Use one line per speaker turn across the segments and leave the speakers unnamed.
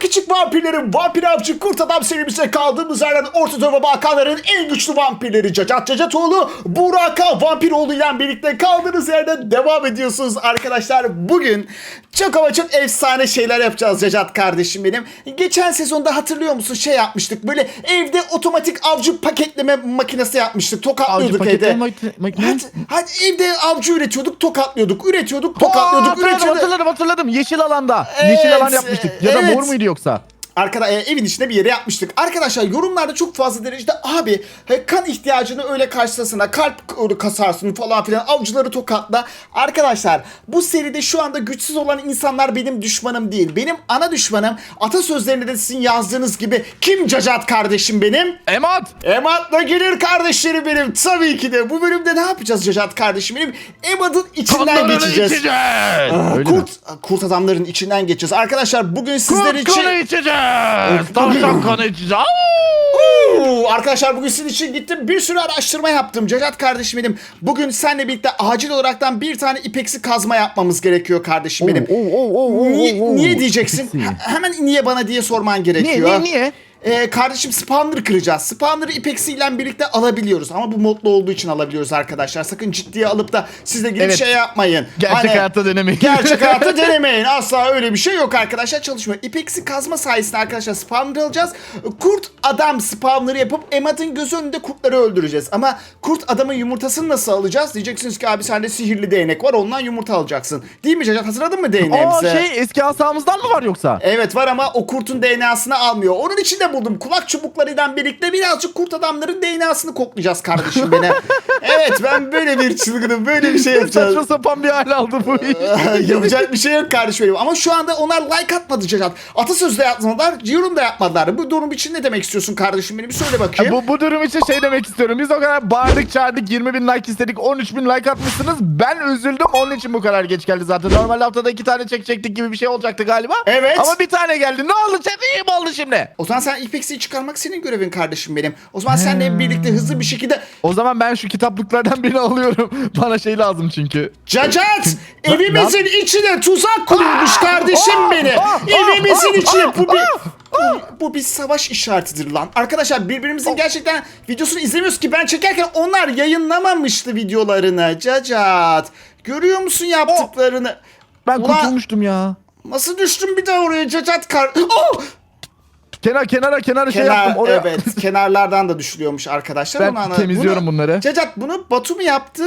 küçük vampirlerin vampir avcı kurt adam serimize kaldığımız yerden Orta Doğu ve Balkanların en güçlü vampirleri Cacat Cacatoğlu, Buraka Vampiroğlu ile birlikte kaldığınız yerden devam ediyorsunuz arkadaşlar. Bugün çok ama çok efsane şeyler yapacağız Cacat kardeşim benim. Geçen sezonda hatırlıyor musun şey yapmıştık böyle evde otomatik avcı paketleme makinesi yapmıştık. Tokatlıyorduk
Avcı
evde. Hadi, hadi evde avcı üretiyorduk, tokatlıyorduk, üretiyorduk, tokatlıyorduk,
tamam,
üretiyorduk.
hatırladım hatırladım. Yeşil alanda.
Evet,
Yeşil alan yapmıştık. Ya da
evet.
mor muydu yoksa?
Arkada e, evin içinde bir yere yapmıştık. Arkadaşlar yorumlarda çok fazla derecede abi e, kan ihtiyacını öyle karşılasına kalp kasarsın falan filan avcıları tokatla. Arkadaşlar bu seride şu anda güçsüz olan insanlar benim düşmanım değil. Benim ana düşmanım atasözlerinde de sizin yazdığınız gibi kim cacat kardeşim benim?
Emat!
Emad'la gelir kardeşlerim benim. Tabii ki de. Bu bölümde ne yapacağız Cacat kardeşim benim? Emad'ın içinden
Kanlarını
geçeceğiz.
içeceğiz.
Aa,
Öyle mi?
kurt, kurt adamların içinden geçeceğiz. Arkadaşlar bugün sizler
Kurt
için...
kanı içeceğiz. Tavşan kanı içeceğiz.
Oo, Arkadaşlar bugün sizin için gittim bir sürü araştırma yaptım. Cacat kardeşim benim. Bugün seninle birlikte acil olaraktan bir tane ipeksi kazma yapmamız gerekiyor kardeşim benim.
Oo, oo, oo, oo,
Niye,
oo.
niye diyeceksin?
İpeksi.
Hemen niye bana diye sorman
Niye
gerekiyor.
niye niye?
Ee, kardeşim spawner kıracağız. Spawner'ı ipeksi ile birlikte alabiliyoruz. Ama bu modlu olduğu için alabiliyoruz arkadaşlar. Sakın ciddiye alıp da siz de gelip
Evet.
şey yapmayın.
Gerçek
Hani-
hayatta denemeyin.
Gerçek hayatta denemeyin. Asla öyle bir şey yok arkadaşlar. Çalışmıyor. İpeksi kazma sayesinde arkadaşlar spawner alacağız. Kurt adam spawner'ı yapıp Emad'ın göz önünde kurtları öldüreceğiz. Ama kurt adamın yumurtasını nasıl alacağız? Diyeceksiniz ki abi sende sihirli değnek var. Ondan yumurta alacaksın. Değil mi Cacat? Hatırladın mı
Aa
değneğimizi?
şey eski asamızdan mı var yoksa?
Evet var ama o kurtun DNA'sını almıyor. Onun için de buldum. Kulak çubuklarıyla birlikte birazcık kurt adamların DNA'sını koklayacağız kardeşim beni. evet ben böyle bir çılgınım. Böyle bir şey yapacağız.
Saçma sapan bir hal aldı bu iş.
Yapacak bir şey yok kardeşim benim. Ama şu anda onlar like atmadı Cacat. Atasözü de yapmadılar, yorum da yapmadılar. Bu durum için ne demek istiyorsun kardeşim benim? Bir söyle bakayım.
bu, bu durum için şey demek istiyorum. Biz o kadar bağırdık çağırdık 20 bin like istedik 13 bin like atmışsınız. Ben üzüldüm onun için bu kadar geç geldi zaten. Normalde haftada iki tane çekecektik gibi bir şey olacaktı galiba.
Evet.
Ama bir tane geldi. Ne oldu Cem? İyi oldu şimdi?
O zaman sen İpeksi'yi çıkarmak senin görevin kardeşim benim. O zaman seninle birlikte hızlı bir şekilde...
O zaman ben şu kitaplıklardan birini alıyorum. Bana şey lazım çünkü.
Cacat! Evimizin içine tuzak kurulmuş kardeşim
Aa!
benim.
Aa!
Evimizin içine bu bir... Bu, bu bir savaş işaretidir lan. Arkadaşlar birbirimizin gerçekten videosunu izlemiyoruz ki ben çekerken onlar yayınlamamıştı videolarını. Cacat. Görüyor musun yaptıklarını?
Ben
Ulan-
kurtulmuştum ya.
Nasıl düştüm bir daha oraya Cacat kar... Oh!
Kenar kenara kenara şey
Kenar,
yaptım oraya.
evet kenarlardan da düşülüyormuş arkadaşlar.
Ben
Onu anla-
temizliyorum
bunu-
bunları.
Cacat bunu Batu mu yaptı?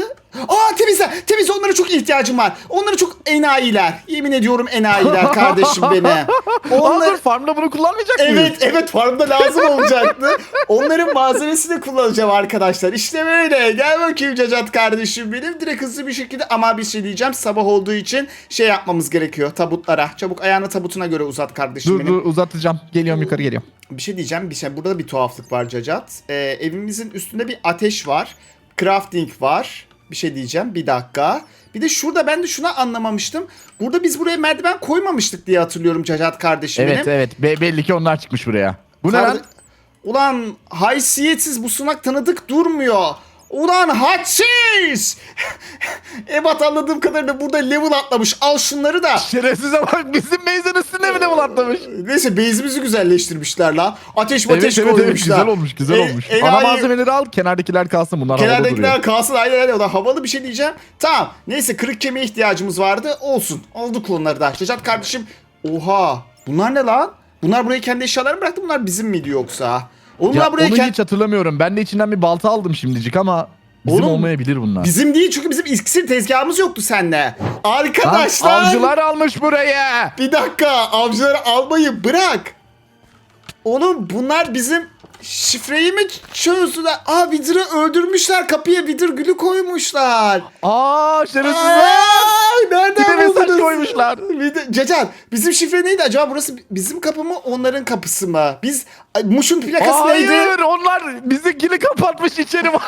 Aa temizle temizle onlara çok ihtiyacım var. Onlara çok enayiler. Yemin ediyorum enayiler kardeşim beni.
Aa,
Onlar...
dur farmda bunu kullanmayacak mıyız?
Evet evet farmda lazım olacaktı. Onların malzemesini kullanacağım arkadaşlar. İşte böyle. Gel bakayım Cacat kardeşim benim. Direkt hızlı bir şekilde ama bir şey diyeceğim. Sabah olduğu için şey yapmamız gerekiyor tabutlara. Çabuk ayağını tabutuna göre uzat kardeşim
Dur
benim.
dur uzatacağım. Geliyorum yukarı geliyorum.
Bir şey diyeceğim. Bir şey burada da bir tuhaflık var Cacat. Ee, evimizin üstünde bir ateş var. Crafting var. Bir şey diyeceğim. Bir dakika. Bir de şurada ben de şuna anlamamıştım. Burada biz buraya merdiven koymamıştık diye hatırlıyorum Cacat kardeşim
Evet
benim.
evet Be- belli ki onlar çıkmış buraya. Bu ne
Karde-
lan?
Ulan haysiyetsiz bu sunak tanıdık durmuyor. Ulan hadsiz! Ebat anladığım kadarıyla burada level atlamış. Al şunları da.
Şerefsize bak bizim base'in üstüne mi de atlamış?
Neyse base'imizi güzelleştirmişler lan. Ateş mateş
evet evet güzel olmuş güzel
E-
olmuş.
enayi-
Ana malzemeleri al kenardakiler kalsın bunlar.
Kenardakiler kalsın aynen öyle. O da havalı bir şey diyeceğim. Tamam. Neyse kırık kemiğe ihtiyacımız vardı. Olsun. Aldık onları da. Cacat kardeşim. Oha. Bunlar ne lan? Bunlar buraya kendi eşyalarını bıraktı. Bunlar bizim miydi yoksa? Oğlum
Ya
buraya
onu
kendi...
hiç hatırlamıyorum. Ben de içinden bir balta aldım şimdicik ama bizim
Oğlum,
olmayabilir bunlar.
Bizim değil çünkü bizim iksir tezgahımız yoktu seninle.
Lan,
Arkadaşlar.
avcılar almış buraya.
Bir dakika. Avcıları almayı bırak. Oğlum bunlar bizim şifreyi mi çözdüler? Aa Wither'ı öldürmüşler. Kapıya Wither gülü koymuşlar.
Aa şerefsizler.
Aa,
Bir de
nereden
mesaj
buldunuz?
koymuşlar.
Bir Cacan bizim şifre neydi acaba? Burası bizim kapı mı onların kapısı mı? Biz Ay, Muş'un plakası
Hayır
neydi?
onlar bizimkini kapatmış içeri.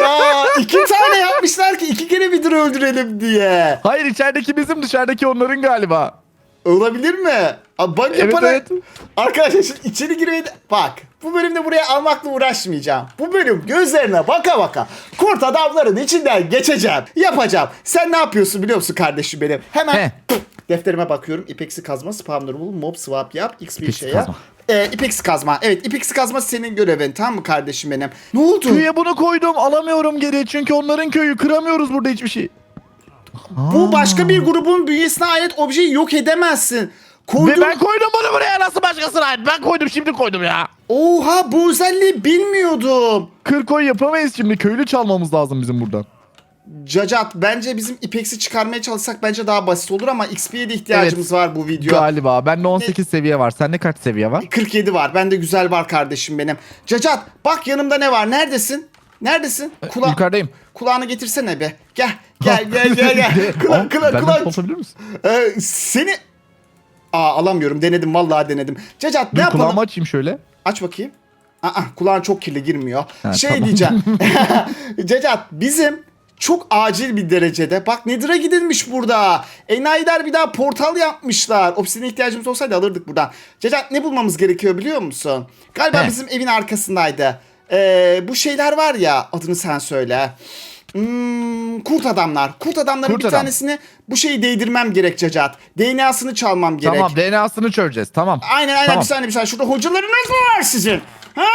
Ya iki tane yapmışlar ki iki kere Wither'ı öldürelim diye.
Hayır içerideki bizim dışarıdaki onların galiba.
Olabilir mi? Abi
Evet,
yaparak...
evet.
Arkadaşlar şimdi içeri girmeyi... Bak bu bölümde buraya almakla uğraşmayacağım. Bu bölüm gözlerine baka baka kurt adamların içinden geçeceğim. Yapacağım. Sen ne yapıyorsun biliyor musun kardeşim benim? Hemen
He.
defterime bakıyorum. İpeksi kazma, spamları bul, mob swap yap, x bir şey
kazma.
yap. Ee, ipeksi kazma. Evet ipeksi kazma senin görevin tamam mı kardeşim benim? Ne oldu?
Köye bunu koydum alamıyorum geri çünkü onların köyü kıramıyoruz burada hiçbir şey.
Bu başka bir grubun bünyesine ait objeyi yok edemezsin.
Ve
Koydum.
ben koydum bunu buraya nasıl başkasına ait? Ben koydum şimdi koydum ya.
Oha bu özelliği bilmiyordum.
Kır koy yapamayız şimdi köylü çalmamız lazım bizim buradan.
Cacat bence bizim ipeksi çıkarmaya çalışsak bence daha basit olur ama XP'ye de ihtiyacımız var bu video.
Galiba bende 18 seviye var. Sende kaç seviye var?
47 var. Bende güzel var kardeşim benim. Cacat bak yanımda ne var? Neredesin? Neredesin? Kula
Yukarıdayım.
kulağını getirsene be. Gel. Gel gel gel gel. Kula, kula,
benden
kula.
tutabilir misin?
Ee, seni Aa alamıyorum. Denedim vallahi denedim. Cacat ne
Dur
yapalım?
kulağımı açayım şöyle.
Aç bakayım. Aa, kulağın çok kirli girmiyor.
Ha,
şey
tamam.
diyeceğim. Cacat bizim çok acil bir derecede. Bak Nedir'a gidilmiş burada. Enayiler bir daha portal yapmışlar. Obsidian ihtiyacımız olsaydı alırdık buradan. Cacat ne bulmamız gerekiyor biliyor musun? Galiba
He.
bizim evin arkasındaydı. Ee, bu şeyler var ya adını sen söyle. Hmm, kurt adamlar. Kurt adamların
Kurt
bir
adam.
tanesini bu şeyi değdirmem gerek Cacat. DNA'sını çalmam gerek.
Tamam DNA'sını çözeceğiz tamam.
Aynen aynen
Tamam.
bir saniye bir saniye. Şurada hocalarınız mı var sizin? Ha?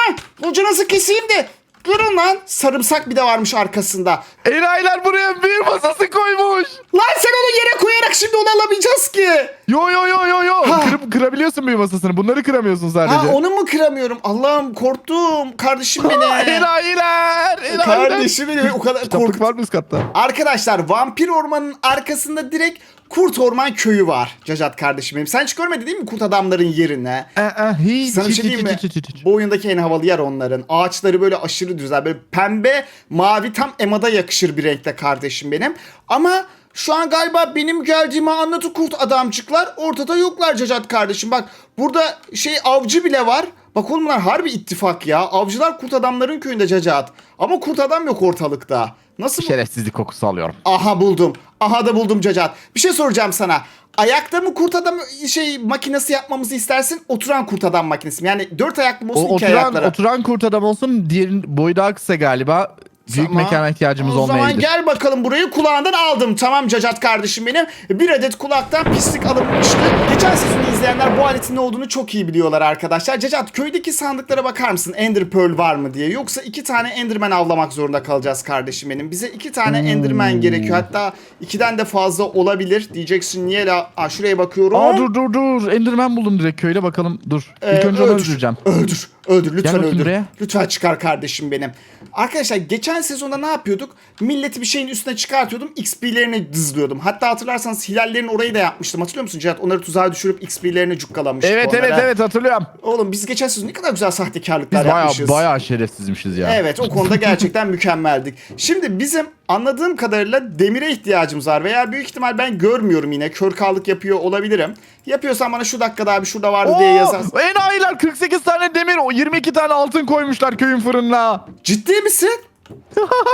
Hocanızı keseyim de. Durun lan. Sarımsak bir de varmış arkasında.
Enayiler buraya bir masası koymuş.
Lan sen onu yere koyarak şimdi onu alamayacağız ki.
Yo yo yo yo yo.
Ha.
Kırıp kırabiliyorsun bir masasını. Bunları kıramıyorsun sadece.
Ha onu mu kıramıyorum? Allah'ım korktum. Kardeşim benim.
Enayiler. Enayiler.
Kardeşim benim o kadar
Kitaplık
korktum.
var mı üst katta?
Arkadaşlar vampir ormanın arkasında direkt Kurt Orman köyü var. Cacat kardeşim benim. Sen hiç görmedin değil mi kurt adamların yerini?
Ee, e, hiç,
Sana bir şey diyeyim mi? Bu oyundaki en havalı yer onların. Ağaçları böyle aşırı güzel. Böyle pembe, mavi tam Ema'da yakışır bir renkte kardeşim benim. Ama şu an galiba benim geldiğimi anlatı kurt adamcıklar ortada yoklar Cacat kardeşim. Bak burada şey avcı bile var. Bak oğlum bunlar harbi ittifak ya. Avcılar kurt adamların köyünde Cacat. Ama kurt adam yok ortalıkta. Nasıl bu?
Şerefsizlik kokusu alıyorum.
Aha buldum. Aha da buldum Cacat. Bir şey soracağım sana. Ayakta mı kurt adam şey makinesi yapmamızı istersin? Oturan kurt adam makinesi mi? Yani dört ayaklı mı olsun
O,
iki
oturan,
ayaklı?
oturan kurt adam olsun. Diğerinin boyu daha kısa galiba. Büyük
Tamam.
mekana ihtiyacımız
O zaman
olmayabilir.
gel bakalım burayı kulağından aldım. Tamam Cacat kardeşim benim. Bir adet kulaktan pislik alınmıştı. Geçen sezonu izleyenler bu aletin ne olduğunu çok iyi biliyorlar arkadaşlar. Cacat köydeki sandıklara bakar mısın? Ender Pearl var mı diye. Yoksa iki tane Enderman avlamak zorunda kalacağız kardeşim benim. Bize iki tane
Hmm.
Enderman gerekiyor. Hatta ikiden de fazla olabilir. Diyeceksin niye la? Aa, şuraya bakıyorum.
Aa dur dur dur. Enderman buldum direkt köyde bakalım. Dur. İlk
Ee,
önce onu
öldür.
öldüreceğim.
Öldür. Öldür. Lütfen öldür.
buraya.
Lütfen çıkar kardeşim benim. Arkadaşlar geçen sezonda ne yapıyorduk? Milleti bir şeyin üstüne çıkartıyordum. XP'lerini dızlıyordum. Hatta hatırlarsanız hilallerin orayı da yapmıştım. Hatırlıyor musun Cihat? Onları tuzağa düşürüp XP'lerini cukkalamıştık
Evet
onlara.
evet evet hatırlıyorum.
Oğlum biz geçen sezon ne kadar güzel sahtekarlıklar
Biz baya
yapmışız.
baya şerefsizmişiz ya.
Evet o konuda gerçekten mükemmeldik. Şimdi bizim anladığım kadarıyla demire ihtiyacımız var veya büyük ihtimal ben görmüyorum yine. Kör kaldık yapıyor olabilirim. Yapıyorsan bana şu dakikada abi şurada vardı diye yazarsın.
Oo, enayiler 48 tane demir, o 22 tane altın koymuşlar köyün fırınına.
Ciddi misin?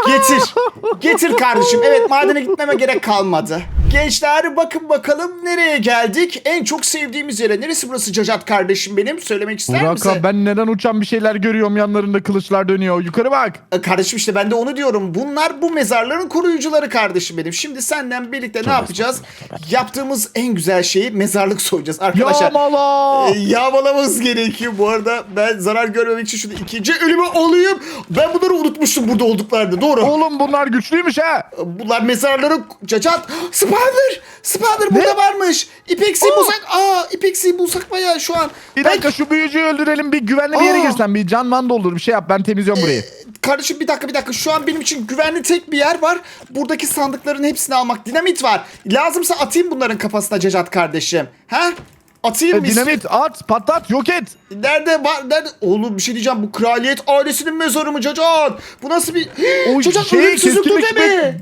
Getir. Getir kardeşim. Evet madene gitmeme gerek kalmadı. Gençler bakın bakalım nereye geldik? En çok sevdiğimiz yere. Neresi burası Cacat kardeşim benim? Söylemek ister misin?
Burak ben neden uçan bir şeyler görüyorum yanlarında kılıçlar dönüyor. Yukarı bak.
E, Kardeşim işte ben de onu diyorum. Bunlar bu mezarların koruyucuları kardeşim benim. Şimdi senden birlikte ne yapacağız? Yaptığımız en güzel şeyi mezarlık soyacağız arkadaşlar.
Yağmala.
E, Yağmalamamız gerekiyor. Bu arada ben zarar görmemek için şurada ikinci ölümü olayım. Ben bunları unutmuştum burada olduklarını. Doğru.
Oğlum bunlar güçlüymüş ha.
Bunlar mezarların cacat. Spawner! Spawner burada varmış. İpeksi
Aa!
bulsak. Aa İpeksi bulsak bayağı şu an.
Bir dakika şu büyücüyü öldürelim bir güvenli bir yere
Aa!
girsen bir can man doldur bir şey yap ben temizliyorum burayı.
Kardeşim bir dakika bir dakika. Şu an benim için güvenli tek bir yer var. Buradaki sandıkların hepsini almak. Dinamit var. Lazımsa atayım bunların kafasına cacat kardeşim. Ha? Atayım
E,
mı?
dinamit at patlat yok et.
Nerede? Nerede? Oğlum bir şey diyeceğim. Bu kraliyet ailesinin mezarı mı cacat? Bu nasıl bir...
O
cacat
şey,
ölümsüzlük mi?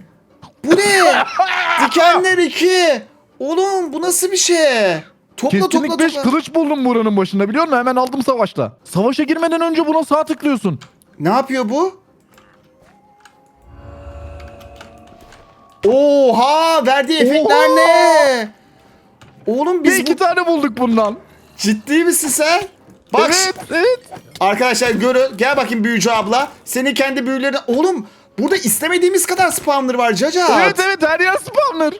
Bu ne? Dikenler iki. Oğlum bu nasıl bir şey? Topla
Keskinlik
topla
5
topla.
kılıç buldum buranın başında biliyor musun? Hemen aldım savaşta. Savaşa girmeden önce buna sağ tıklıyorsun.
Ne yapıyor bu? Oha verdiği efektler
Oha!
ne? Oğlum
Bir
biz
iki
bu...
tane bulduk bundan.
ciddi misin sen? Bak
Evet evet.
arkadaşlar görün gel bakayım büyücü abla. Senin kendi büyülerini oğlum burada istemediğimiz kadar spawner var Cacat.
Evet evet her yer spawner.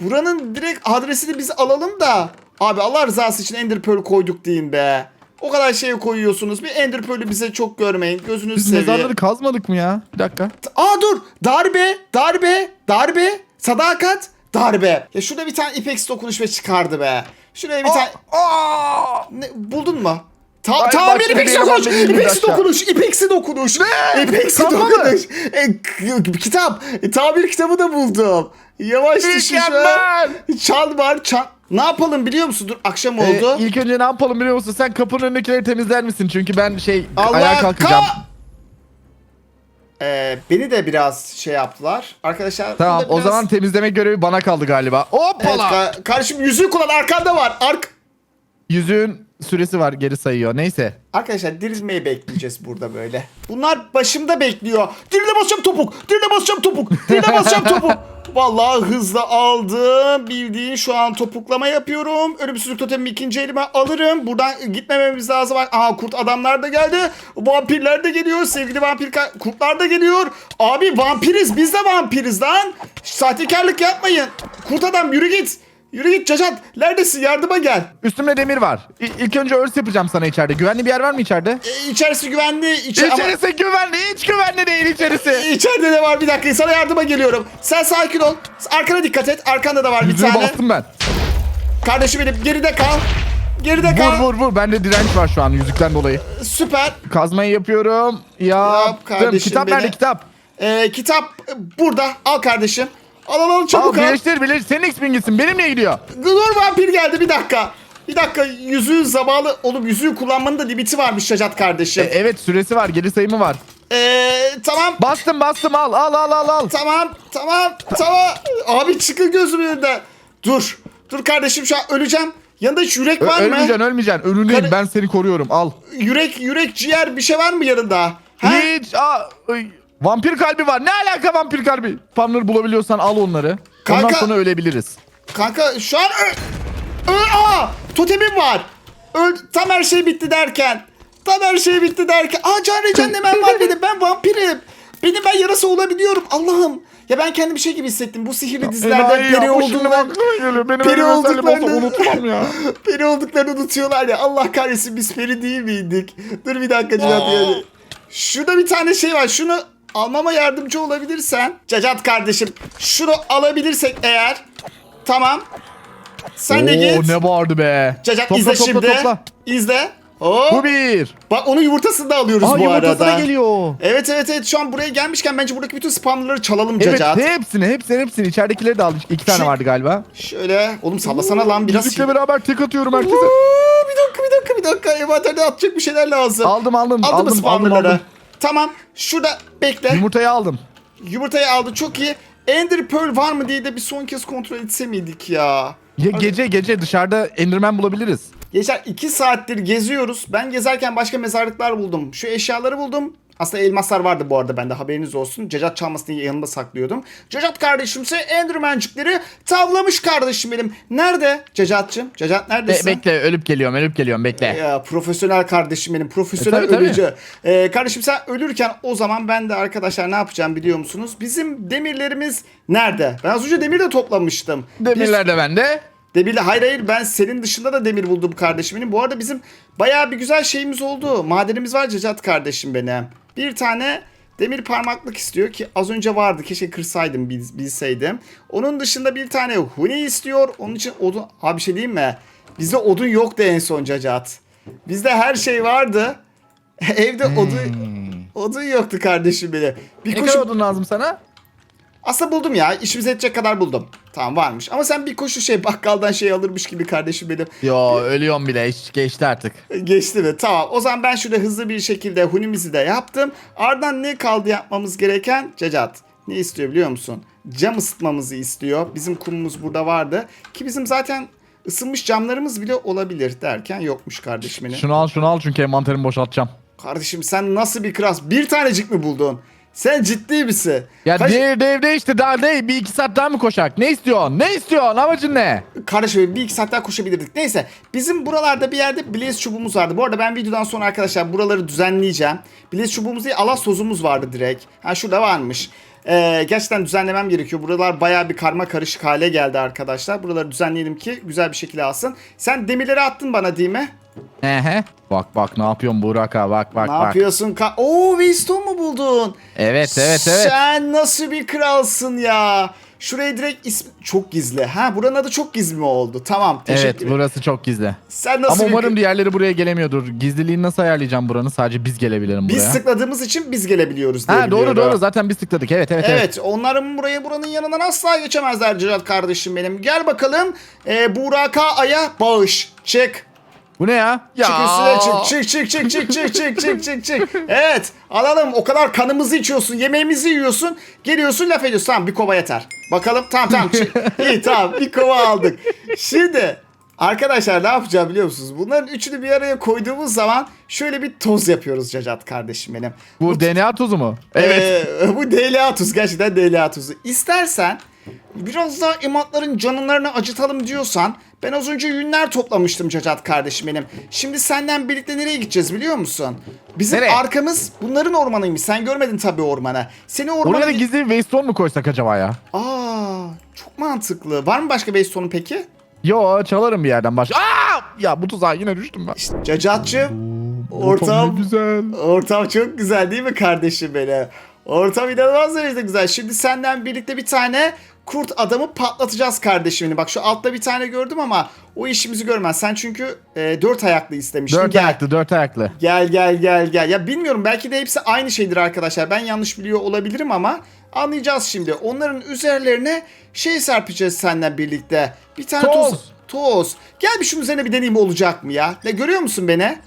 buranın direkt adresini biz alalım da. Abi Allah rızası için Ender Pearl koyduk deyin be. O kadar şey koyuyorsunuz. Bir Ender Pearl'ü bize çok görmeyin. Gözünüz
Biz
seveyim.
mezarları kazmadık mı ya? Bir dakika.
Aa dur. Darbe, darbe, darbe, sadakat, darbe. Ya şurada bir tane Ipex dokunuş ve çıkardı be. Şuraya bir tane...
Aa!
Ne, buldun mu? Ta
Ay,
tamir
başka
Ipex
bir
dokunuş. Ipex dokunuş. Ipex'i dokunuş.
Ne?
Ipex'i
Tamam
dokunuş. E, kitap. E, tabir kitabı da buldum. Yavaş düşün şu an. Çal var çal. Ne yapalım biliyor musun? Dur akşam
Ee,
oldu.
ilk önce ne yapalım biliyor musun? Sen kapının önündekileri temizler misin? Çünkü ben şey
Allah
ayağa kalkacağım.
ka- Ee, beni de biraz şey yaptılar. Arkadaşlar.
Tamam
burada
o
biraz-
zaman temizleme görevi bana kaldı galiba.
Evet,
Hoppala.
ka- kardeşim yüzüğü kullan arkanda var. Ark
Yüzüğün süresi var geri sayıyor. Neyse.
Arkadaşlar dirilmeyi bekleyeceğiz burada böyle. Bunlar başımda bekliyor. Dirine basacağım topuk. Dirine basacağım topuk. Dirine basacağım topuk. Vallahi hızla aldım. Bildiğin şu an topuklama yapıyorum. Ölümsüzlük totemimi ikinci elime alırım. Buradan gitmememiz lazım. Aha kurt adamlar da geldi. Vampirler de geliyor. Sevgili vampir kurtlar da geliyor. Abi vampiriz. Biz de vampiriz lan. Sahtekarlık yapmayın. Kurt adam yürü git. Yürü git Cacat. Neredesin? Yardıma gel.
Üstümde demir var. İ- İlk önce örs yapacağım sana içeride. Güvenli bir yer var mı içeride?
E, içerisi güvenli. içi- ama-
İçerisi güvenli. Hiç güvenli değil içerisi.
İçeride de var bir dakika sana yardıma geliyorum. Sen sakin ol. Arkana dikkat et. Arkanda da var bir
Yüzüğü
tane.
bastım ben.
Kardeşim benim geride kal. Geride
Vur
kal.
vur vur. Bende direnç var şu an yüzükten dolayı.
Süper.
Kazmayı yapıyorum. Yaptım.
kardeşim
kitap
beni.
nerede kitap?
Ee, kitap burada. Al kardeşim. Al al al
Al
çabuk al.
birleştir birleştir. Senin XP'in gitsin. Benimle gidiyor.
Dur vampir geldi bir dakika. Bir dakika yüzüğün zamanı oğlum yüzüğü kullanmanın da limiti varmış Cacat
E,
kardeşim.
evet süresi var. Geri sayımı var.
Ee, tamam.
Bastım bastım al al al al al.
Tamam, tamam, tamam. Abi çıkın gözümün önünden. Dur. Dur kardeşim şu an öleceğim. Yanında hiç yürek
Ö-
var mı?
ölmeyeceksin ölmeyeceksin. Önündeyim
Kare-
ben seni koruyorum al.
Yürek, yürek, ciğer bir şey var mı yanında? Ha?
Hiç aa, ay, vampir kalbi var. Ne alaka vampir kalbi? Spamları bulabiliyorsan al onları. Ondan
Kanka-
sonra ölebiliriz.
Kanka şu an ö- ö- aa, totemim var. Öl tam her şey bitti derken. Tam her şey bitti derken. Aa can recenlemem var benim. Ben vampirim. Benim ben yarası olabiliyorum. Allah'ım. Ya ben kendimi şey gibi hissettim. Bu sihirli dizilerde
Enayi ya,
peri
bu şimdi
olduğunu
aklıma geliyor. Benim
Peri olduklarını
unutmam ya.
Peri olduklarını unutuyorlar ya. Allah kahretsin biz peri değil miydik? Dur bir dakika Cihat yani. Şurada bir tane şey var. Şunu almama yardımcı olabilirsen. Cacat kardeşim. Şunu alabilirsek eğer. Tamam. Sen de
Oo,
git.
ne bağırdı be.
Cacat
topla,
izle
topla,
şimdi.
Topla.
İzle. Oo.
Bu bir.
Bak onun yumurtasını da alıyoruz
Aa
bu
yumurtası
arada.
da geliyor.
Evet evet evet şu an buraya gelmişken bence buradaki bütün spamları çalalım
Evet
Cacat.
hepsini hepsini hepsini. İçeridekileri de al. İki tane
Şu-
vardı galiba.
Şöyle oğlum sallasana lan biraz.
Yüzükle beraber tek atıyorum herkese.
Oo, bir dakika bir dakika bir dakika. Envanterde atacak bir şeyler lazım.
Aldım aldım
Aldın mı
aldım aldım
spawnerları?
aldım.
Tamam. Şurada bekle.
Yumurtayı aldım.
Yumurtayı aldı. Çok iyi. Ender Pearl var mı diye de bir son kez kontrol etse miydik ya?
Ya gece gece dışarıda Enderman bulabiliriz.
Geçen 2 saattir geziyoruz. Ben gezerken başka mezarlıklar buldum. Şu eşyaları buldum. Aslında elmaslar vardı bu arada bende haberiniz olsun. Cacat çalmasın diye yanımda saklıyordum. Cacat kardeşimse Endermancıkları tavlamış kardeşim benim. Nerede Cacat'cığım? Cacat
Be-
neredesin?
bekle ölüp geliyorum ölüp geliyorum bekle.
Ya profesyonel kardeşim benim. Profesyonel
E, tabii, tabii.
ölücü. Ee, kardeşim sen ölürken o zaman ben de arkadaşlar ne yapacağım biliyor musunuz? Bizim demirlerimiz nerede? Ben az önce demir de toplamıştım.
Demirler de bende.
Demirle hayır hayır ben senin dışında da demir buldum kardeşim benim. Bu arada bizim bayağı bir güzel şeyimiz oldu. Madenimiz var Cacat kardeşim benim. Bir tane demir parmaklık istiyor ki az önce vardı. Keşke kırsaydım bil- bilseydim. Onun dışında bir tane huni istiyor. Onun için odun... Abi bir şey diyeyim mi? Bizde odun yoktu en son Cacat. Bizde her şey vardı. Evde odun... Odun yoktu kardeşim benim. Bir
Ne
koşu
kadar odun lazım sana?
Aslında buldum ya. İşimize edecek kadar buldum. Tamam varmış. Ama sen bir koşu şey bakkaldan şey alırmış gibi kardeşim benim.
Yo ölüyorum bile hiç geçti artık.
Geçti mi? Tamam. O zaman ben şurada hızlı bir şekilde hunimizi de yaptım. Ardından ne kaldı yapmamız gereken? Cacat. Ne istiyor biliyor musun? Cam ısıtmamızı istiyor. Bizim kumumuz burada vardı. Ki bizim zaten ısınmış camlarımız bile olabilir derken yokmuş kardeşim benim.
Şunu al şunu al çünkü envanterimi boşaltacağım.
Kardeşim sen nasıl bir kras? Bir tanecik mi buldun? Sen ciddi misin?
Ya
Kaç-
dev dev de işte daha değil bir iki saat daha mı koşak? Ne istiyorsun? Ne istiyorsun? Amacın ne?
Kardeşim bir iki saat daha koşabilirdik. Neyse bizim buralarda bir yerde Blaze çubuğumuz vardı. Bu arada ben videodan sonra arkadaşlar buraları düzenleyeceğim. Blaze çubuğumuz değil Allah sozumuz vardı direkt. Ha şurada varmış. Ee, gerçekten düzenlemem gerekiyor. Buralar baya bir karma karışık hale geldi arkadaşlar. Buraları düzenleyelim ki güzel bir şekilde alsın. Sen demirleri attın bana değil mi?
Ehe. Bak bak ne yapıyorsun Burak abi bak bak
ne
bak.
yapıyorsun? Ka- Oo Waystone mu buldun?
Evet evet evet.
Sen nasıl bir kralsın ya? Şuraya direkt ismi çok gizli. Ha buranın adı çok gizli mi oldu? Tamam teşekkür
Evet
ederim.
burası çok gizli.
Sen nasıl
Ama
bir
umarım diğerleri buraya gelemiyordur. Gizliliğini nasıl ayarlayacağım buranın? Sadece biz gelebilirim buraya.
Biz tıkladığımız için biz gelebiliyoruz diye
Ha doğru doğru zaten biz tıkladık. Evet evet evet.
Evet, onların buraya buranın yanından asla geçemezler Cihat kardeşim benim. Gel bakalım. Ee, Buraka Ay'a bağış. Çık.
Bu ne ya? Ya.
Çık üstüne çık. Çık çık çık çık çık çık çık çık. Evet. Alalım. O kadar kanımızı içiyorsun. Yemeğimizi yiyorsun. Geliyorsun laf ediyorsun. Tamam bir kova yeter. Bakalım. Tamam tamam. Çık. İyi tamam. Bir kova aldık. Şimdi Arkadaşlar ne yapacağım biliyor musunuz? Bunların üçünü bir araya koyduğumuz zaman şöyle bir toz yapıyoruz Cacat kardeşim benim.
Bu, bu DNA tozu mu? Evet.
Ee, bu DNA tozu gerçekten DNA tozu. İstersen biraz daha ematların canlarını acıtalım diyorsan ben az önce yünler toplamıştım Cacat kardeşim benim. Şimdi senden birlikte nereye gideceğiz biliyor musun? Bizim
Nereye?
arkamız bunların ormanıymış. Sen görmedin tabii ormanı. Seni ormana...
Oraya da gizli bir waystone mu koysak acaba ya?
Aa, çok mantıklı. Var mı başka Beystone'un peki?
Yo çalarım bir yerden baş. Aa! Ya bu tuzağa yine düştüm ben.
İşte Cacatçı.
Ortam
Ortam,
ne güzel.
ortam çok güzel değil mi kardeşim benim? Ortam inanılmaz derecede güzel. Şimdi senden birlikte bir tane kurt adamı patlatacağız kardeşim benim. Bak şu altta bir tane gördüm ama o işimizi görmez. Sen çünkü e, dört ayaklı istemiştin.
Dört
Gel.
ayaklı dört ayaklı.
Gel gel gel gel. Ya bilmiyorum belki de hepsi aynı şeydir arkadaşlar. Ben yanlış biliyor olabilirim ama anlayacağız şimdi. Onların üzerlerine şey serpeceğiz senden birlikte. Bir tane toz.
Toz.
Toz. Gel bir şunun üzerine bir deneyim olacak mı ya? Ne görüyor musun beni?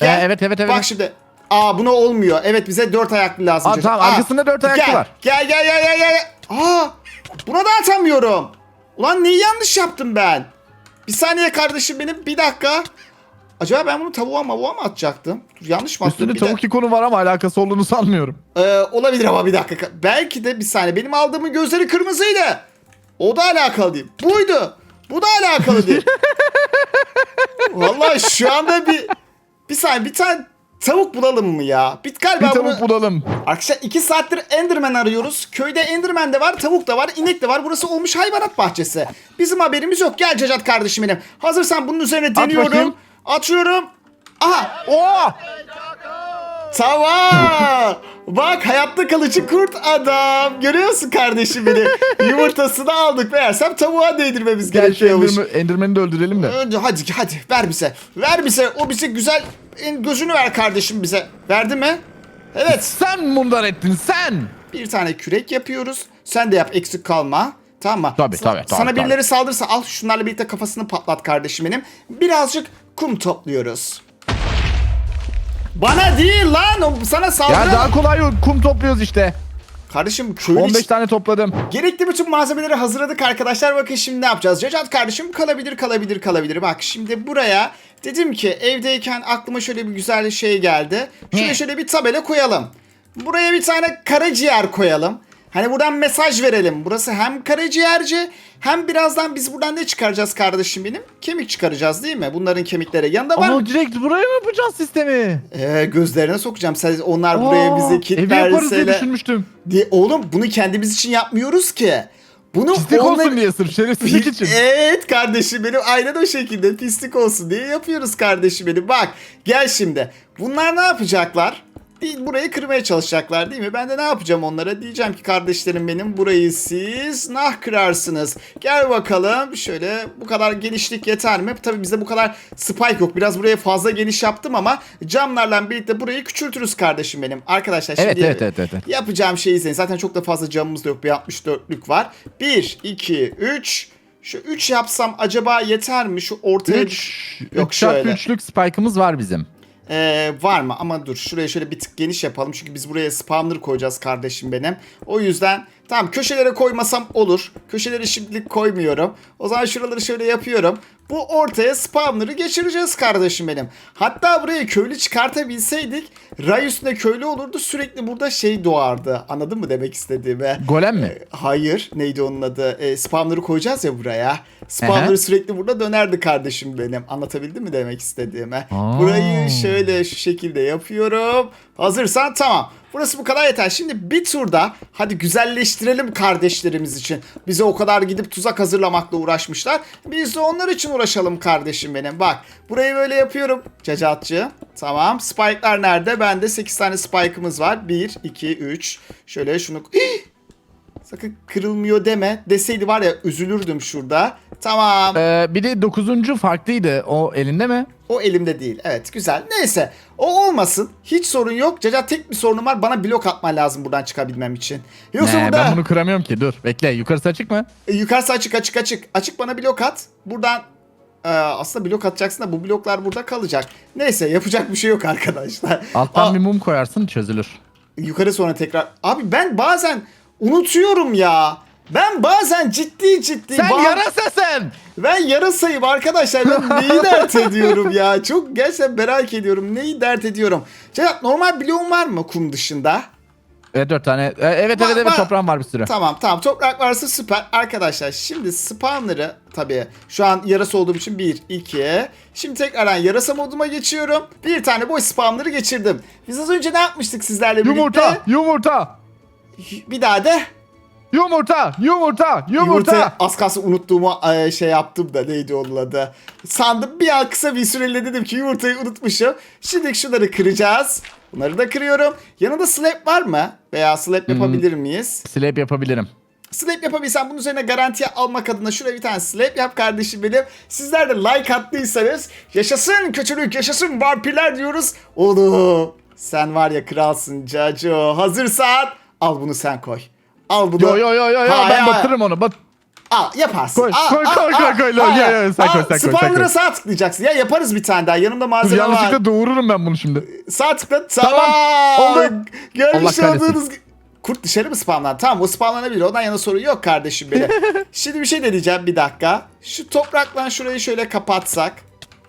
Gel.
Ee, evet, evet, evet.
Bak şimdi. Aa buna olmuyor. Evet bize dört ayaklı lazım.
Aa,
çocuk.
tamam, arkasında dört ayaklı
gel.
var.
Gel gel gel gel gel. Aa buna da atamıyorum. Ulan neyi yanlış yaptım ben? Bir saniye kardeşim benim bir dakika. Acaba ben bunu tavuğa mavuğa mı atacaktım? Dur, yanlış mı attım?
Üstünde tavuk ikonu var ama alakası olduğunu sanmıyorum.
Ee, olabilir ama bir dakika. Belki de bir saniye. Benim aldığımın gözleri kırmızıydı. O da alakalı değil. Buydu. Bu da alakalı değil. Vallahi şu anda bir bir saniye bir tane tavuk bulalım mı ya? Bir
Bir
galiba
tavuk
bunu...
bulalım.
Arkadaşlar iki saattir Enderman arıyoruz. Köyde Enderman de var, tavuk da var, inek de var. Burası olmuş hayvanat bahçesi. Bizim haberimiz yok. Gel Cacat kardeşim benim. Hazırsan bunun üzerine deniyorum. Atıyorum. Aha
Oo!
Tamam. Bak hayatta kalıcı kurt adam. Görüyorsun kardeşim beni. Yumurtasını aldık. Meğersem tavuğa değdirmemiz gerekiyormuş.
Enderman- Enderman'i de öldürelim de.
Önce hadi hadi ver bize. Ver bize. O bize güzel gözünü ver kardeşim bize. Verdi mi? Evet.
Sen mundar ettin sen.
Bir tane kürek yapıyoruz. Sen de yap eksik kalma. Tamam mı?
Tabii, tabii, tabii,
Sana
tabii.
birileri saldırsa al şunlarla birlikte kafasını patlat kardeşim benim. Birazcık kum topluyoruz. Bana değil lan. Sana saldıran...
Ya daha kolay yok. Kum topluyoruz işte.
Kardeşim köylü
15 tane topladım.
Gerekli bütün malzemeleri hazırladık arkadaşlar. Bakın şimdi ne yapacağız? Cacat kardeşim kalabilir kalabilir kalabilir. Bak şimdi buraya dedim ki evdeyken aklıma şöyle bir güzel şey geldi. Şöyle şöyle bir tabela koyalım. Buraya bir tane karaciğer koyalım. Hani buradan mesaj verelim. Burası hem karaciğerci hem birazdan biz buradan ne çıkaracağız kardeşim benim? Kemik çıkaracağız değil mi? Bunların kemikleri. Yanında var
Ama direkt buraya mı yapacağız sistemi?
Ee, gözlerine sokacağım. Sen, onlar buraya
Aa,
bizi
Evi yaparız diye düşünmüştüm.
Diye, oğlum bunu kendimiz için yapmıyoruz ki. Bunu
Pislik
onlar-
olsun diye sırf şerefsizlik için.
Evet kardeşim benim aynen o şekilde pislik olsun diye yapıyoruz kardeşim benim. Bak gel şimdi. Bunlar ne yapacaklar? Bir- Burayı kırmaya çalışacaklar değil mi? Ben de ne yapacağım onlara? Diyeceğim ki kardeşlerim benim burayı siz nah kırarsınız. Gel bakalım şöyle bu kadar genişlik yeter mi? Tabii bizde bu kadar spike yok. Biraz buraya fazla geniş yaptım ama camlarla birlikte burayı küçültürüz kardeşim benim. Arkadaşlar şimdi
Evet, evet, evet, evet, evet.
yapacağım şeyi izleyin. Zaten çok da fazla camımız da yok. Bir 64'lük var. 1, 2, 3. Şu 3 yapsam acaba yeter mi? Şu ortaya...
3
Yok,
Yok çarpı
şöyle.
3'lük spike'ımız var bizim.
Ee, var mı? Ama dur şuraya şöyle bir tık geniş yapalım. Çünkü biz buraya spawner koyacağız kardeşim benim. O yüzden tamam köşelere koymasam olur. Köşeleri şimdilik koymuyorum. O zaman şuraları şöyle yapıyorum. Bu ortaya spawner'ı geçireceğiz kardeşim benim. Hatta buraya köylü çıkartabilseydik ray üstünde köylü olurdu. Sürekli burada şey doğardı. Anladın mı demek istediğimi?
Golem mi?
Ee, Hayır. Neydi onun adı? E, spawner'ı koyacağız ya buraya.
Aha.
sürekli burada dönerdi kardeşim benim. Anlatabildim mi demek istediğimi?
Aa.
Burayı şöyle şu şekilde yapıyorum. Hazırsan tamam. Burası bu kadar yeter. Şimdi bir turda hadi güzelleştirelim kardeşlerimiz için. Bize o kadar gidip tuzak hazırlamakla uğraşmışlar. Biz de onlar için uğraşalım kardeşim benim. Bak burayı böyle yapıyorum Cacatçı. Tamam. Spike'lar nerede? Bende 8 tane spike'ımız var. 1, 2, 3. Şöyle şunu... Sakın kırılmıyor deme. Deseydi var ya üzülürdüm şurada. Tamam.
Ee, bir de dokuzuncu farklıydı. O elinde mi?
O elimde değil. Evet güzel. Neyse. O olmasın. Hiç sorun yok. Caca tek bir sorunum var. Bana blok atman lazım buradan çıkabilmem için. Yoksa
Ne,
burada
ben bunu kıramıyorum ki. Dur bekle. Yukarısı açık mı?
E, yukarısı açık açık açık. Açık bana blok at. Buradan e, aslında blok atacaksın da bu bloklar burada kalacak. Neyse yapacak bir şey yok arkadaşlar.
Alttan
Aa,
bir mum koyarsın çözülür.
Yukarı sonra tekrar. Abi ben bazen unutuyorum ya. Ben bazen ciddi ciddi
Sen
ba-
yarasasın.
Ben yarasayım arkadaşlar. Ben neyi dert ediyorum ya? Çok gerçekten merak ediyorum. Neyi dert ediyorum? Cevat normal bloğun var mı kum dışında?
Evet dört tane. Ee, evet
Var,
evet evet
var.
toprağım var bir sürü.
Tamam tamam toprak varsa süper. Arkadaşlar şimdi spawnları tabii şu an yarasa olduğum için 1, 2. Şimdi tekrardan yarasa moduma geçiyorum. Bir tane boş spawnları geçirdim. Biz az önce ne yapmıştık sizlerle birlikte?
Yumurta, yumurta,
Bir daha de.
Yumurta, yumurta,
Yumurta
yumurta.
az kalsın unuttuğumu e, şey yaptım da neydi onun adı. Sandım bir an kısa bir süreyle dedim ki yumurtayı unutmuşum. Şimdi şunları kıracağız. Bunları da kırıyorum. Yanında slab var mı? Veya slab yapabilir miyiz?
Slap yapabilirim.
Slap yapabilsem bunun üzerine garantiye almak adına şuraya bir tane slap yap kardeşim benim. Sizler de like attıysanız yaşasın kötülük yaşasın vampirler diyoruz. Oğlum sen var ya kralsın Caco. Hazırsan al bunu sen koy. Al bunu.
Yo yo yo yo yo
Hayır,
ben
hayır.
batırırım onu. Bat
Al yaparsın.
Koy,
al,
koy,
al,
koy,
al,
koy, koy.
al,
yo, yo, sen koy, sen koy, koy.
sağ tıklayacaksın. Ya yaparız bir tane daha. Yanımda malzeme var.
yanlışlıkla doğururum ben bunu şimdi.
Sağ tıkla. Tamam.
Tamam, oldu.
Görmüş olduğunuz... Kurt dışarı mı spawnlan? Tamam o spawnlanabilir. Ondan yana sorun yok kardeşim benim. Şimdi bir şey deneyeceğim bir dakika. Şu toprakla şurayı şöyle kapatsak.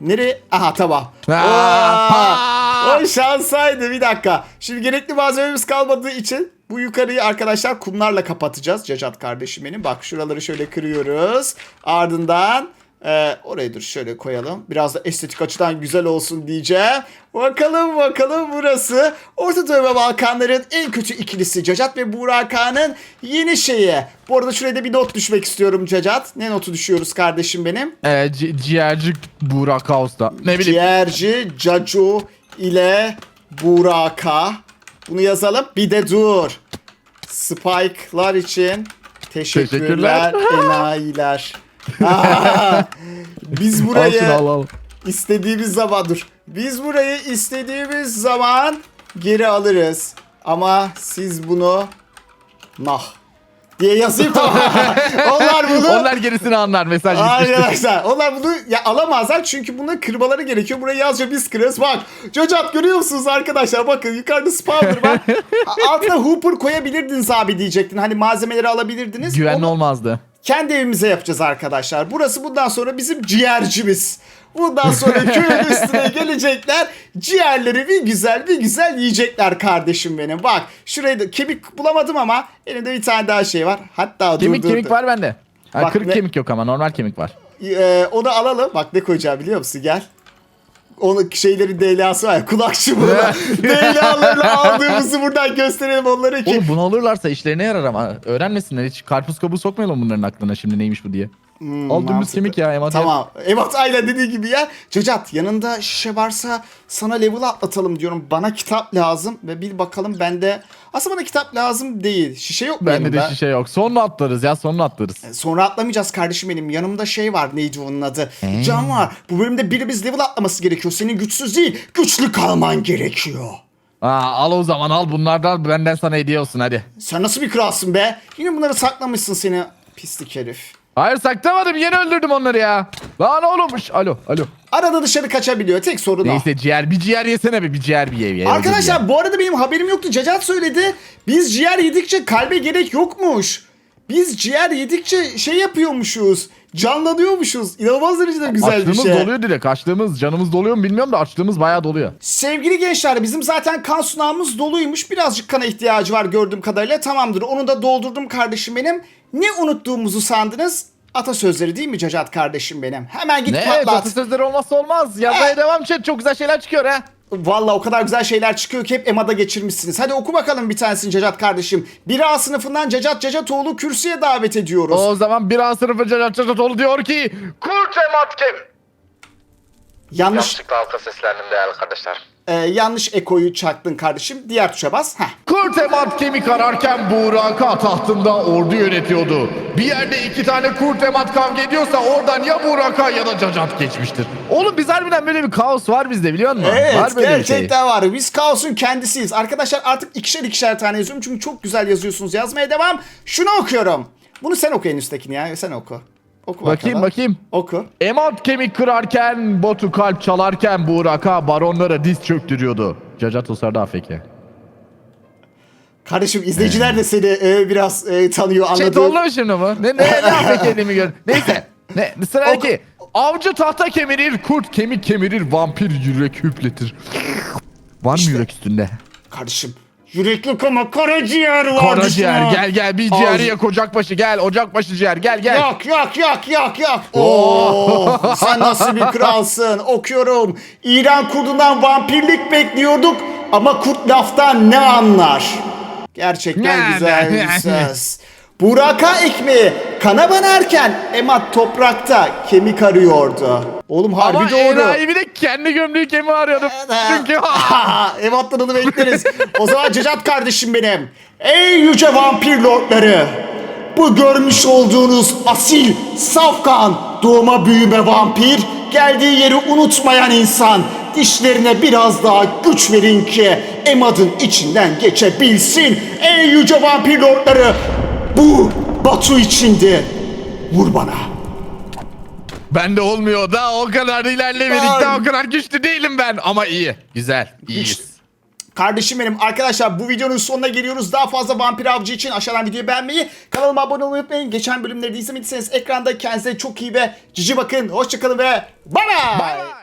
Nereye? Aha tamam.
Aa,
o şansaydı bir dakika. Şimdi gerekli malzememiz kalmadığı için bu yukarıyı arkadaşlar kumlarla kapatacağız. Cacat kardeşim benim. Bak şuraları şöyle kırıyoruz. Ardından e, orayı dur şöyle koyalım. Biraz da estetik açıdan güzel olsun diyeceğim. Bakalım bakalım burası. Orta Doğu ve Balkanların en kötü ikilisi Cacat ve Burak Kağan'ın yeni şeyi. Bu arada şuraya da bir not düşmek istiyorum Cacat. Ne notu düşüyoruz kardeşim benim?
Ee, ci- ciğerci Burak Kaos'ta. Ne bileyim.
Ciğerci Cacu ile Buraka. Bunu yazalım. Bir de dur. Spike'lar için teşekkürler,
Teşekkürler.
enayiler. Aa, Biz burayı
Al şunu, al, al.
istediğimiz zaman dur. Biz burayı istediğimiz zaman geri alırız. Ama siz bunu nah diye yazayım tamam. Onlar bunu
Onlar gerisini anlar mesaj gitmiştir.
Arkadaşlar onlar bunu ya alamazlar çünkü bunu kırmaları gerekiyor. Buraya yazıyor biz kırıyoruz. Bak Cacat görüyor musunuz arkadaşlar? Bakın yukarıda spawner var. A- Altına hooper koyabilirdiniz abi diyecektin. Hani malzemeleri alabilirdiniz.
Güvenli
Onu
olmazdı.
Kendi evimize yapacağız arkadaşlar. Burası bundan sonra bizim ciğercimiz. Bundan sonra köyün üstüne gelecekler. Ciğerleri bir güzel bir güzel yiyecekler kardeşim benim. Bak şurayı da kemik bulamadım ama elimde bir tane daha şey var. Hatta
Kemik
dur dur.
kemik
dur.
var bende. Ha,
Bak
kırık
ne-
kemik yok ama normal kemik var.
Ee, onu alalım. Bak ne koyacağım biliyor musun? Gel. Onun şeylerin DLA'sı var ya kulak çubuğuna. DLA'larını aldığımızı buradan gösterelim onlara ki.
Oğlum bunu alırlarsa işlerine yarar ama öğrenmesinler hiç karpuz kabuğu sokmayalım bunların aklına şimdi neymiş bu diye.
Hmm,
Al dümdüz
mantıklı.
kemik ya Emat.
Tamam. Evet aynen dediği gibi ya. Cacat yanında şişe varsa sana level atlatalım diyorum. Bana kitap lazım ve bir bakalım bende. Aslında bana kitap lazım değil. Şişe yok mu
Bende de şişe yok. Sonra atlarız ya sonra atlarız.
Sonra atlamayacağız kardeşim benim. Yanımda şey var. Neydi onun adı?
Ee?
Can var. Bu bölümde birimiz level atlaması gerekiyor. Senin güçsüz değil. Güçlü kalman gerekiyor.
Aa, al o zaman al bunlardan benden sana hediye olsun hadi.
Sen nasıl bir kralsın be? Yine bunları saklamışsın seni pislik herif.
Hayır saklamadım yeni öldürdüm onları ya. Lan oğlum. Şş, Alo alo.
Arada dışarı kaçabiliyor. Tek sorun o.
Neyse ciğer bir ciğer yesene be bir ciğer bir ye. ye
Arkadaşlar bu arada benim haberim yoktu. Cacat söyledi. Biz ciğer yedikçe kalbe gerek yokmuş. Biz ciğer yedikçe şey yapıyormuşuz. Canlanıyormuşuz. İnanılmaz derecede güzel
Açlığımız
bir şey.
doluyor direkt. Açlığımız canımız doluyor mu bilmiyorum da açlığımız bayağı doluyor.
Sevgili gençler bizim zaten kan sunağımız doluymuş. Birazcık kana ihtiyacı var gördüğüm kadarıyla. Tamamdır onu da doldurdum kardeşim benim. Ne unuttuğumuzu sandınız? Atasözleri değil mi Cacat kardeşim benim? Hemen git
Ne
patlat.
atasözleri olmazsa olmaz. Yazmaya
Ha.
devam chat çok güzel şeyler çıkıyor ha.
Valla o kadar güzel şeyler çıkıyor ki hep Ema'da geçirmişsiniz. Hadi oku bakalım bir tanesini Cacat kardeşim. Biri A sınıfından Cacat Cacatoğlu kürsüye davet ediyoruz.
O zaman bir A sınıfı Cacat Cacatoğlu diyor ki Kurt Ematkem.
Yanlış
Yanlışlıkla alta seslendim değerli kardeşler.
E, yanlış ekoyu çaktın kardeşim. Diğer tuşa bas. Heh.
Kurt Emat kemik ararken Buraka tahtında ordu yönetiyordu. Bir yerde iki tane Kurt Emat kavga ediyorsa oradan ya Buraka ya da Cacat geçmiştir. Oğlum biz harbiden böyle bir kaos var bizde biliyor musun?
Evet
var böyle bir şey.
gerçekten var. Biz kaosun kendisiyiz. Arkadaşlar artık ikişer ikişer tane yazıyorum. Çünkü çok güzel yazıyorsunuz. Yazmaya devam. Şunu okuyorum. Bunu sen oku en üsttekini ya. Sen oku. Oku
Bakayım
bakalım.
bakayım.
Oku.
Emat kemik kırarken, Batu kalp çalarken Buraka baronlara diz çöktürüyordu. Cacat Usar'da afeki.
Kardeşim izleyiciler de seni e, biraz e, tanıyor
Şey
anladım.
oldu mu şimdi bu? Ne, ne, ne afekeliğimi gör. Neyse. Ne, sıradaki. Avcı tahta kemirir, kurt kemik kemirir, vampir yürek hüpletir. Var mı yürek üstünde?
Kardeşim yürekli ama karaciğer var.
Karaciğer gel gel bir
Ağzı-
ciğer yak ocakbaşı gel ocakbaşı ciğer gel gel.
Yak yak yak yak yak. Oo, sen nasıl bir kralsın? Okuyorum. İran kurdundan vampirlik bekliyorduk ama kurt laftan ne anlar? Gerçekten
Ne,
güzel
ne,
bir
ne.
söz. Buraka ekmeği kana banarken Emat toprakta kemik arıyordu. Oğlum harbi
Ama
doğru.
enayi bir de kendi gömleği kemiği arıyordum. Çünkü
Evat'tan onu bekleriz. O zaman Cacat kardeşim benim. Ey yüce vampir lordları. Bu görmüş olduğunuz asil, safkan, doğma büyüme vampir, geldiği yeri unutmayan insan, dişlerine biraz daha güç verin ki Emad'ın içinden geçebilsin. Ey yüce vampir lordları, bu Batu içindi. Vur bana.
ben de olmuyor da o kadar ilerlemedik daha o kadar güçlü değilim ben. Ama iyi güzel iyiyiz.
Kardeşim benim arkadaşlar bu videonun sonuna geliyoruz. Daha fazla vampir avcı için aşağıdan videoyu beğenmeyi, kanalıma abone olmayı unutmayın. Geçen bölümleri de izlemediyseniz ekranda kendinize çok iyi ve cici bakın. Hoşçakalın ve bay.
Bye bye.